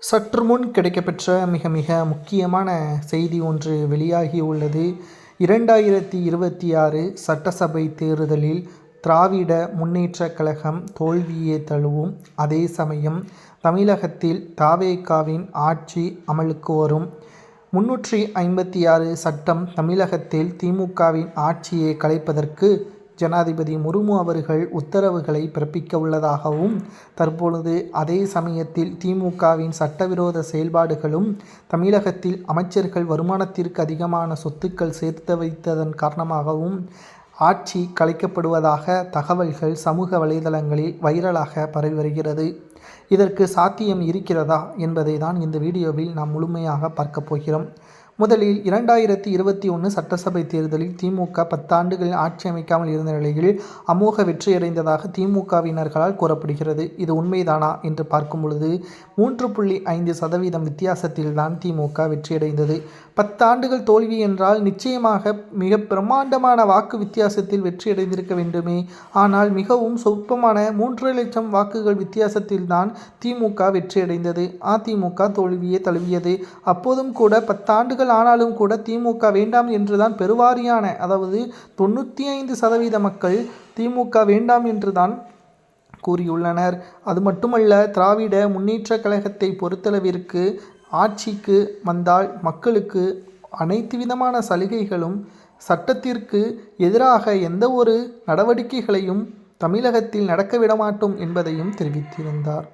சற்று முன் கிடைக்கப்பெற்ற மிக மிக முக்கியமான செய்தி ஒன்று வெளியாகியுள்ளது. இரண்டாயிரத்தி இருபத்தி ஆறு சட்டசபை தேர்தலில் திராவிட முன்னேற்றக் கழகம் தோல்வியே தழுவும். அதே சமயம் தமிழகத்தில் தாவேகாவின் ஆட்சி அமலுக்கு வரும். முன்னூற்றி ஐம்பத்தி ஆறு சட்டம் தமிழகத்தில் திமுகவின் ஆட்சியை கலைப்பதற்கு ஜனாதிபதி முர்மு அவர்கள் உத்தரவுகளை பிறப்பிக்க உள்ளதாகவும் தற்பொழுது அதே சமயத்தில் திமுகவின் சட்டவிரோத செயல்பாடுகளும் தமிழகத்தில் அமைச்சர்கள் வருமானத்திற்கு அதிகமான சொத்துக்கள் சேர்த்து வைத்ததன் காரணமாகவும் ஆட்சி கலைக்கப்படுவதாக தகவல்கள் சமூக வலைதளங்களில் வைரலாக பரவி வருகிறது. இதற்கு சாத்தியம் இருக்கிறதா என்பதை தான் இந்த வீடியோவில் நாம் முழுமையாக பார்க்கப் போகிறோம். முதலில் இரண்டாயிரத்தி இருபத்தி ஒன்று சட்டசபை தேர்தலில் திமுக பத்தாண்டுகளில் ஆட்சி அமைக்காமல் இருந்த நிலையில் அமோக வெற்றியடைந்ததாக திமுகவினர்களால் கூறப்படுகிறது. இது உண்மைதானா என்று பார்க்கும் பொழுது மூன்று புள்ளி ஐந்து சதவீதம் வித்தியாசத்தில்தான் திமுக வெற்றியடைந்தது. பத்தாண்டுகள் தோல்வி என்றால் நிச்சயமாக மிக பிரம்மாண்டமான வாக்கு வித்தியாசத்தில் வெற்றியடைந்திருக்க வேண்டுமே. ஆனால் மிகவும் சொற்பமான மூன்று லட்சம் வாக்குகள் வித்தியாசத்தில்தான் திமுக வெற்றியடைந்தது. அதிமுக தோல்வியே தழுவியது. அப்போதும் கூட பத்தாண்டுகள் ஆனாலும் கூட திமுக வேண்டாம் என்றுதான் பெருவாரியான அதாவது தொண்ணூற்றி ஐந்து சதவீத மக்கள் திமுக வேண்டாம் என்றுதான் கூறியுள்ளனர். அது மட்டுமல்ல திராவிட முன்னேற்ற கழகத்தை பொறுத்தளவிற்கு ஆட்சிக்கு வந்தால் மக்களுக்கு அனைத்து விதமான சலுகைகளும் சட்டத்திற்கு எதிராக எந்த ஒரு நடவடிக்கைகளையும் தமிழகத்தில் நடக்க விடமாட்டோம் என்பதையும் தெரிவித்திருந்தார்.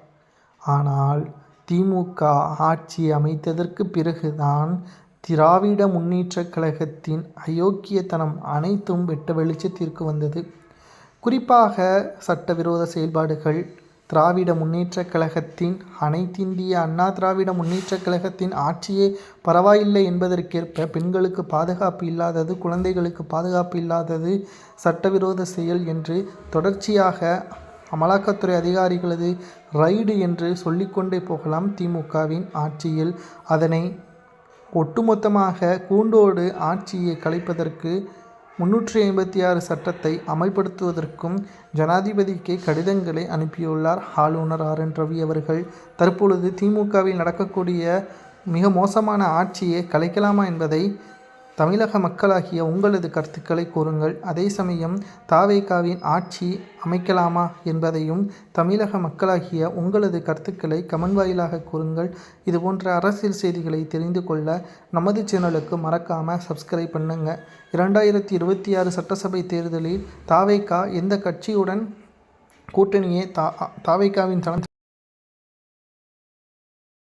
ஆனால் திமுக ஆட்சி அமைத்ததற்கு பிறகுதான் திராவிட முன்னேற்றக் கழகத்தின் அயோக்கியத்தனம் அனைத்தும் வெட்ட வெளிச்சத்திற்கு வந்தது. குறிப்பாக சட்டவிரோத செயல்பாடுகள் திராவிட முன்னேற்றக் கழகத்தின் அனைத்திந்திய அண்ணா திராவிட முன்னேற்றக் கழகத்தின் ஆட்சியே பரவாயில்லை என்பதற்கேற்ப பெண்களுக்கு பாதுகாப்பு இல்லாதது குழந்தைகளுக்கு பாதுகாப்பு இல்லாதது சட்டவிரோத செயல் என்று தொடர்ச்சியாக அமலாக்கத்துறை அதிகாரிகளது ரைடு என்று சொல்லிக்கொண்டே போகலாம் திமுகவின் ஆட்சியில். அதனை ஒட்டுமொத்தமாக கூண்டோடு ஆட்சியை கலைப்பதற்கு முன்னூற்றி ஐம்பத்தி ஆறு சட்டத்தை அமல்படுத்துவதற்கும் ஜனாதிபதிக்கு கடிதங்களை அனுப்பியுள்ளார் ஆளுநர் ஆர் என் ரவி அவர்கள். தற்பொழுது திமுகவில் நடக்கக்கூடிய மிக மோசமான ஆட்சியை கலைக்கலாமா என்பதை தமிழக மக்களாகிய உங்களது கருத்துக்களை கூறுங்கள். அதே சமயம் தாவேகாவின் ஆட்சி அமைக்கலாமா என்பதையும் தமிழக மக்களாகிய உங்களது கருத்துக்களை கமெண்ட் வாயிலாக கூறுங்கள். இது போன்ற அரசியல் செய்திகளை தெரிந்து கொள்ள நமது சேனலுக்கு மறக்காமல் சப்ஸ்கிரைப் பண்ணுங்க. இரண்டாயிரத்தி இருபத்தி ஆறு சட்டசபை தேர்தலில் தாவேகா எந்த கட்சியுடன் கூட்டணியை தா தாவேகாவின் தளம்